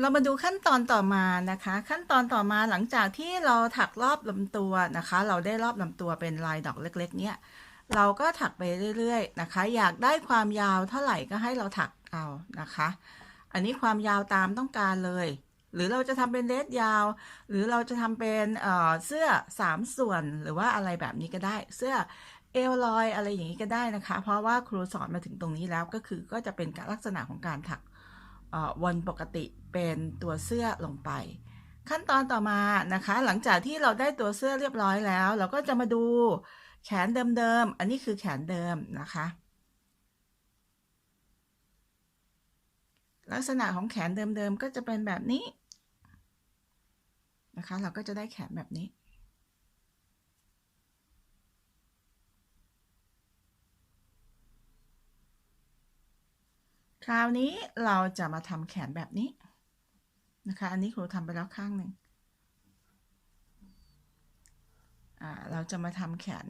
เรามาดูขั้นตอนต่อมานะคะ ขั้นตอนต่อมาหลังจากที่เราถักรอบลำตัวนะคะ เราได้รอบลำตัวเป็นลายดอกเล็ก ๆ เนี่ยเราก็ถักไปเรื่อยๆนะคะ อยากได้ความยาวเท่าไหร่ก็ให้เราถักเอานะคะ อันนี้ความยาวตามต้องการเลย หรือเราจะทำเป็นเลสยาว หรือเราจะทำเป็นเเสื้อสามส่วนหรือว่าอะไรแบบนี้ก็ได้ เสื้อเอลลอยอะไรอย่างนี้ก็ได้นะคะ เพราะว่าครูสอนมาถึงตรงนี้แล้วก็คือก็จะเป็นลักษณะของการถัก วนปกติเป็นตัวเสื้อลงไป ขั้นตอนต่อมานะคะ หลังจากที่เราได้ตัวเสื้อเรียบร้อยแล้ว เราก็จะมาดูแขนเดิมๆ อันนี้คือแขนเดิมนะคะ ลักษณะของแขนเดิมๆ ก็จะเป็นแบบนี้นะคะ เราก็จะได้แขนแบบนี้ คราวนี้เราจะมาทำแขนแบบนี้นะคะ อันนี้ครูทำไปแล้วข้างหนึ่งเราจะมาทำแขน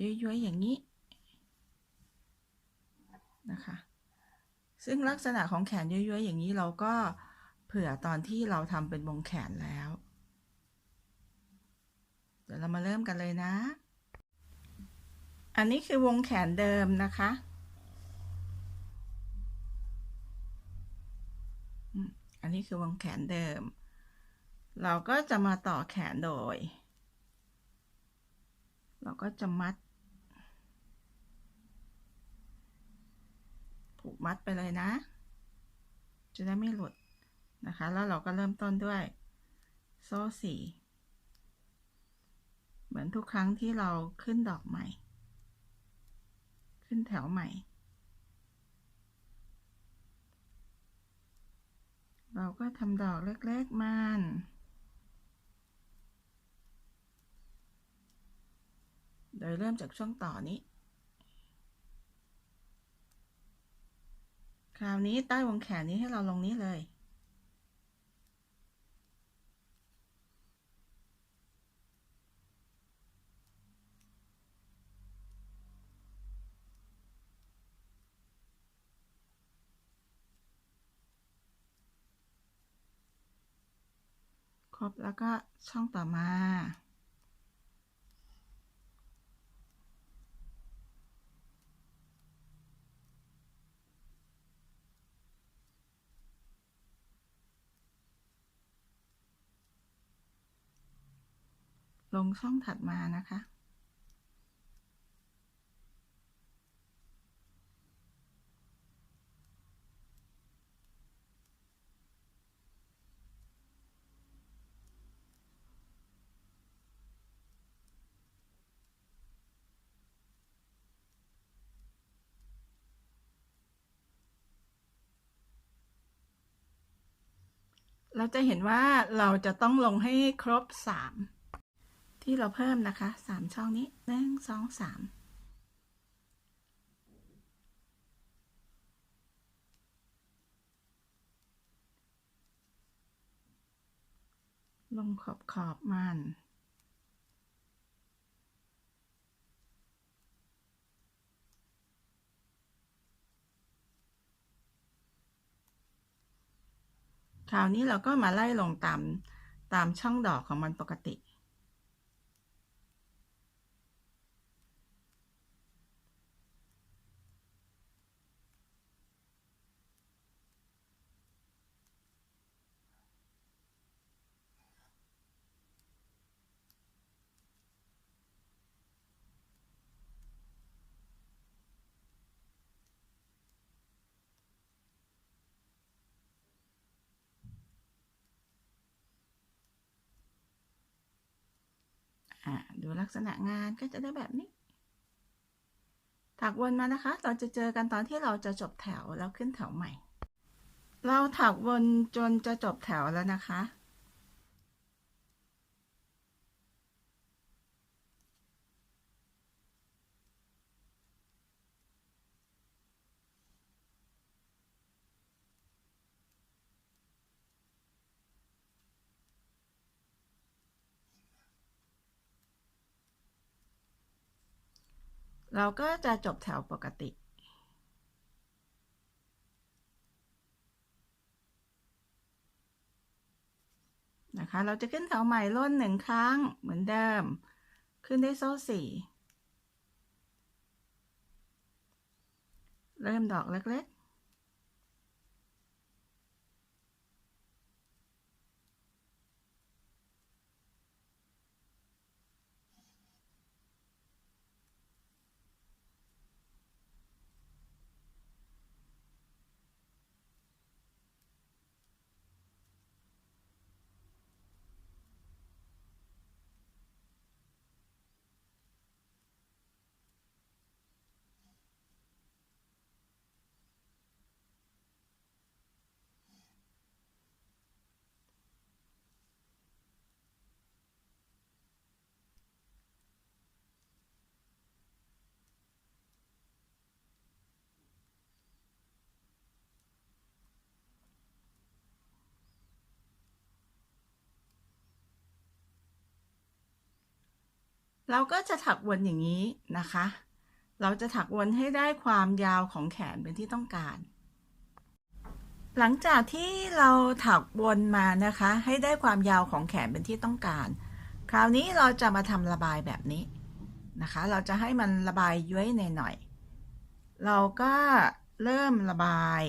ย้อยๆอย่างนี้นะคะ ซึ่งลักษณะของแขนย้อยๆอย่างนี้เราก็เผื่อตอนที่เราทำเป็นวงแขนแล้ว เดี๋ยวเรามาเริ่มกันเลยนะ อันนี้คือวงแขนเดิมนะคะ อั นนี้คือวงแขนเดิม เราก็จะมาต่อแขนโดย เราก็จะมัด ผูกมัดไปเลยนะ จะได้ไม่หลุดนะคะ แล้วเราก็เริ่มต้นด้วย โซ่สี่เหมือนทุกครั้งที่เราขึ้นดอกใหม่ ขึ้นแถวใหม่ เราก็ทำดอกเล็กๆมันโดยเริ่มจากช่วงต่อนี้ คราวนี้ใต้วงแขนนี้ให้เราลงนี้เลย บแล้วก็ช่องต่อมาลงช่องถัดมานะคะ เราจะเห็นว่าเราจะต้องลงให้ครบสามที่เราเพิ่มนะคะสามช่องนี้หนึ่งสองสามลงขอบขอบมัน คราวนี้เราก็มาไล่ลงตามตามช่องดอกของมันปกติ อ่าดูลักษณะงานก็จะได้แบบนี้ ถักวนมานะคะ เราจะเจอกันตอนที่เราจะจบแถวแล้วขึ้นแถวใหม่ เราถักวนจนจะจบแถวแล้วนะคะ เราก็จะจบแถวปกติ นะคะ เราจะขึ้นแถวใหม่ล้นหนึ่งครั้งเหมือนเดิม ขึ้นได้โซ่สี่เริ่มดอกเล็ก เราก็จะถักวนอย่างนี้นะคะ เราจะถักวนให้ได้ความยาวของแขนเป็นที่ต้องการ หลังจากที่เราถักวนมานะคะ ให้ได้ความยาวของแขนเป็นที่ต้องการ คราวนี้เราจะมาทำระบายแบบนี้นะคะ เราจะให้มันระบายย้วยหน่อยๆเราก็เริ่มระบาย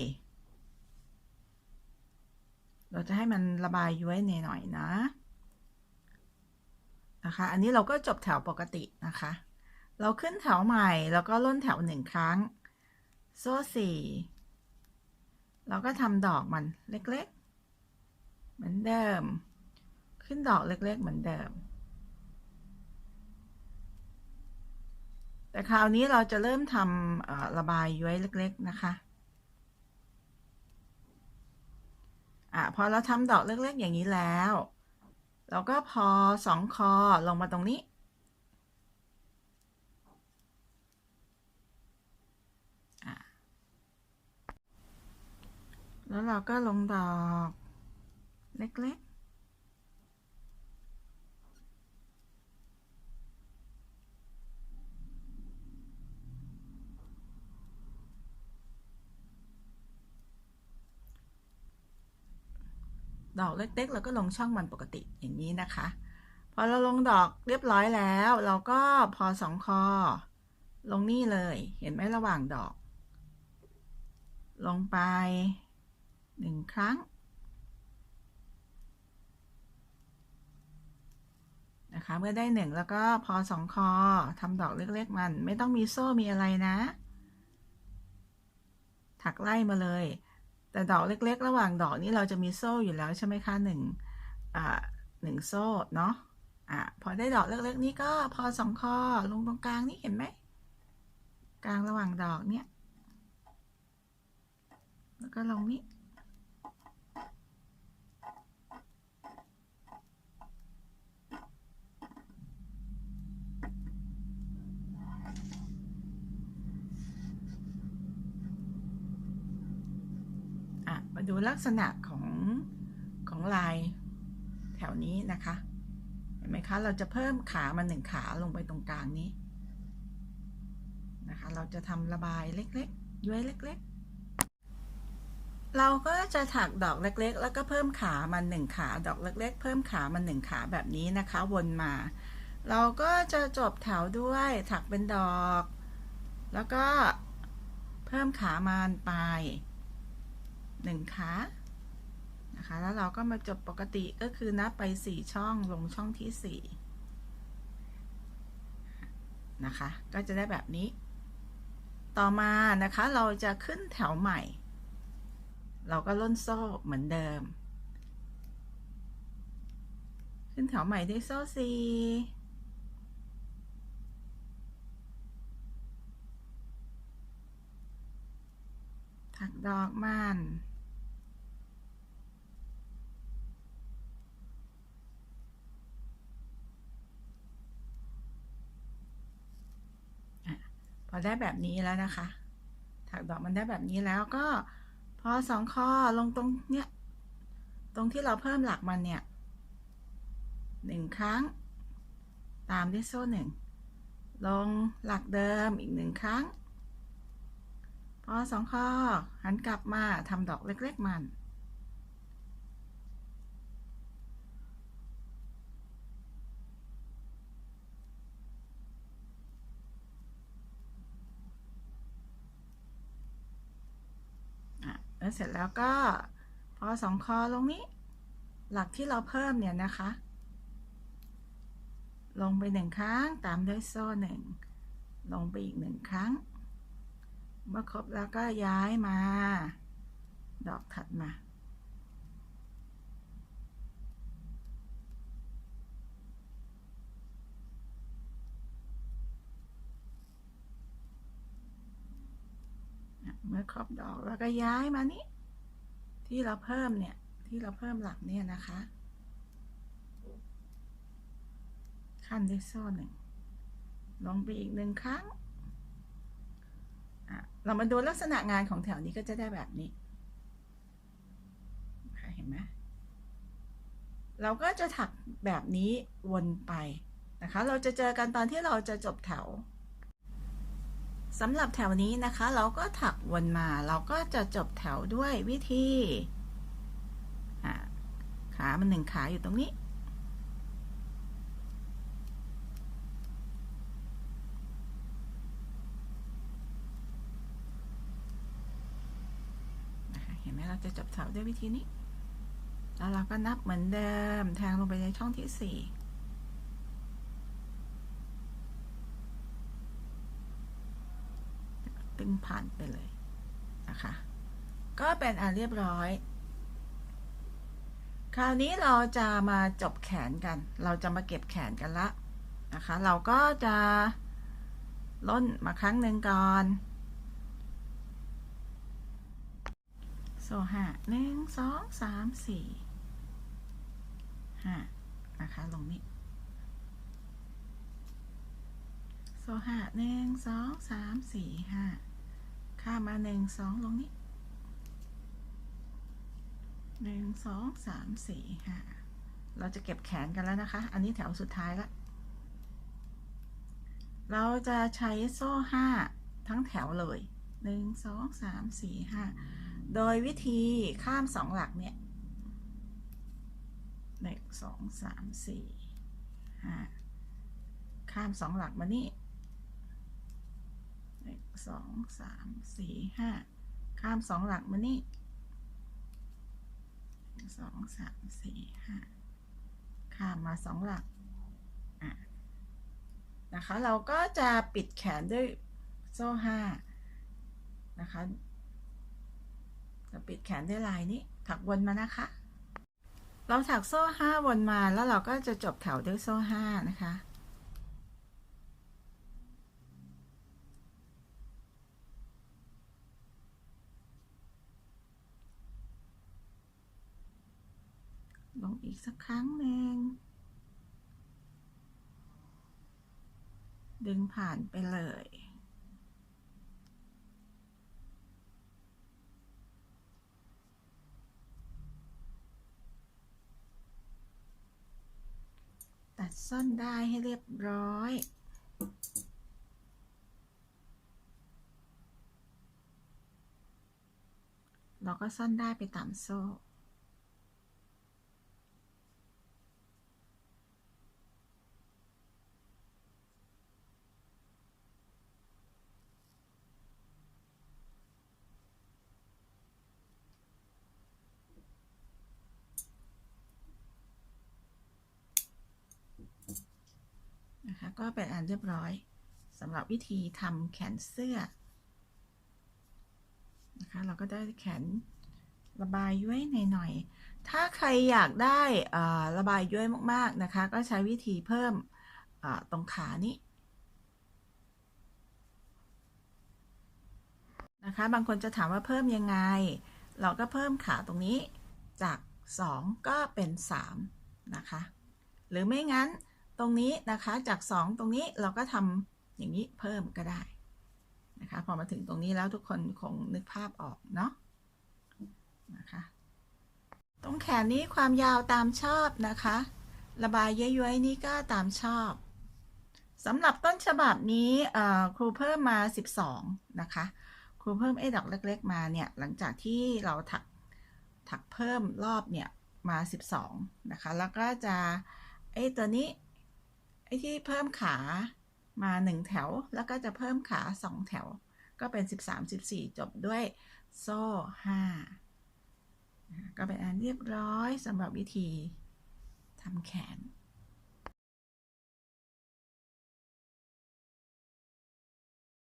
เราจะให้มันระบายย้วยหน่อยๆนะ นะคะ อันนี้เราก็จบแถวปกตินะคะ เราขึ้นแถวใหม่แล้วก็ล่นแถวหนึ่งครั้ง โซ่สี่เราก็ทำดอกมันเล็กๆ เหมือนเดิม ขึ้นดอกเล็กๆ เหมือนเดิม แต่คราวนี้เราจะเริ่มทำระบายย้วยเล็ก ๆ นะคะอะพอเราทำดอกเล็ก ๆ อย่างนี้แล้ว แล้วก็พอสองคอลงมาตรงนี้ แล้วเราก็ลงดอกเล็ก เล็กๆ เราก็ลงช่องมันปกติอย่างนี้นะคะ พอเราลงดอกเรียบร้อยแล้ว เราก็พอสองคอ ลงนี่เลย เห็นไหมระหว่างดอก ลงไปหนึ่งครั้งนะคะเมื่อได้หนึ่งแล้วก็พอสองคอทำดอกเล็กๆมัน ไม่ต้องมีโซ่มีอะไรนะ ถักไล่มาเลย แต่ดอกเล็ก ๆ ระหว่างดอกนี้เราจะมีโซ่อยู่แล้วใช่ไหมคะหนึ่งอ่าหนึ่งโซ่เนาะอะพอได้ดอกเล็ก ๆ นี้ก็พอสองคอลงตรงกลางนี่เห็นไหมกลางระหว่างดอกเนี่ย แล้วก็ลงนี้มา ดูลักษณะของของลายแถวนี้นะคะ เห็นไหมคะ เราจะเพิ่มขามาหนึ่งขาลงไปตรงกลางนี้นะคะ เราจะทำระบายเล็กๆ ย้วยเล็ก ๆ เราก็จะถักดอกเล็กๆ แล้วก็เพิ่มขามาหนึ่งขา ดอกเล็ก ๆ เพิ่มขามาหนึ่งขาแบบนี้นะคะ วนมา เราก็จะจบแถวด้วยถักเป็นดอก แล้วก็เพิ่มขามาป ลายหนึ่งขานะคะ แล้วเราก็มาจบปกติก็คือนับไปสี่ช่องลงช่องที่สี่นะคะ ก็จะได้แบบนี้ ต่อมานะคะเราจะขึ้นแถวใหม่ เราก็ล่นโซ่เหมือนเดิม ขึ้นแถวใหม่ด้วยโซ่สี่ถักดอกมัน พอได้แบบนี้แล้วนะคะ ถักดอกมันได้แบบนี้แล้วก็พอสองคอลงตรงเนี้ยตรงที่เราเพิ่มหลักมันเนี่ยหนึ่งครั้ง ตามด้วยโซ่หนึ่งลงหลักเดิมอีกหนึ่งครั้ง พอสองข้อหันกลับมาทำดอกเล็ก ๆ มัน แล้วเสร็จแล้วก็พอสองคอลงนี้ หลักที่เราเพิ่มเนี่ยนะคะ ลงไปหนึ่งครั้งตามด้วยโซ่หนึ่งลงไปอีกหนึ่งครั้ง เมื่อครบแล้วก็ย้ายมา ดอกถัดมา มื่อครบดอกแล้วก็ย้ายมานี้ที่เราเพิ่มเนี่ย ที่เราเพิ่มหลักเนี่ยนะคะ ขั้นด้วยโซ่หนึ่งลงไปอีกหนึ่งครั้งอะเรามาดูลักษณะงานของแถวนี้ก็จะได้แบบนี้เห็นไหมเราก็จะถักแบบนี้วนไปนะคะ เราจะเจอกันตอนที่เราจะจบแถว สำหรับแถวนี้นะคะ เราก็ถักวนมาเราก็จะจบแถวด้วยวิธีขามันหนึ่งขาอยู่ตรงนี้ เห็นไหมเราจะจบแถวด้วยวิธีนี้ แล้วเราก็นับเหมือนเดิม แทงลงไปในช่องที่สี่ ตึงผ่านไปเลยนะคะ ก็เป็นอันเรียบร้อย คราวนี้เราจะมาจบแขนกัน เราจะมาเก็บแขนกันละนะคะ เราก็จะล้นมาครั้งหนึ่งก่อนโซ่ห้าหนึ่งสองสามสี่ห้านะคะ ลงนี้โซ่ห้าหนึ่งสองสามสี่ห้า ข้ามมาหนึ่งสองลงนี้หนึ่งสองสามสี่ห้าเราจะเก็บแขนกันแล้วนะคะ อันนี้แถวสุดท้ายละ เราจะใช้โซ่ห้าทั้งแถวเลยหนึ่งสองสามสี่ห้าโดยวิธีข้ามสองหลักเนี่ยหนึ่งสองสามสี่ห้าข้ามสองหลักมานี่ หนึ่งสองสามสี่ห้าข้ามสองหลักมานี่หนึ่งสองสามสี่ห้าข้ามมาสองหลักอะนะคะ เราก็จะปิดแขนด้วยโซ่ห้านะคะเราปิดแขนด้วยลายนี้ถักวนมานะคะ เราถักโซ่ห้าวนมาแล้วเราก็จะจบแถวด้วยโซ่ห้านะคะ ลง อีกสักครั้งหนึ่ง ดึงผ่านไปเลย ตัดส้นได้ให้เรียบร้อยเราก็ซ่อนได้ไปตามโซ่ ก็เป็นอันเรียบร้อยสำหรับวิธีทำแขนเสื้อนะคะเราก็ได้แขนระบายย้วยหน่อยๆ ถ้าใครอยากได้ระบายย้วยมากๆนะคะ ก็ใช้วิธีเพิ่มตรงขานี้นะคะ บางคนจะถามว่าเพิ่มยังไง เราก็เพิ่มขาตรงนี้จาก 2 ก็เป็น 3 นะคะ หรือไม่งั้น ตรงนี้นะคะจาก 2 ตรงนี้เราก็ทำอย่างนี้เพิ่มก็ได้นะคะพอมาถึงตรงนี้แล้วทุกคนคงนึกภาพออกเนาะนะคะตรงแขนนี้ความยาวตามชอบนะคะ ระบายย้อยๆนี่ก็ตามชอบสำหรับต้นฉบับนี้ครูเพิ่มมา 12 นะคะ ครูเพิ่มไอ้ดอกเล็ก ๆ มาเนี่ยหลังจากที่เราถักถักเพิ่มรอบเนี่ยมา 12 นะคะ แล้วก็จะไอ้ตัวนี้ ที่เพิ่มขามาหนึ่งแถว แล้วก็จะเพิ่มขาสองแถว ก็เป็น 13 14 จบด้วยโซ่ 5 ก็เป็นอันเรียบร้อยสำหรับวิธีทำแขน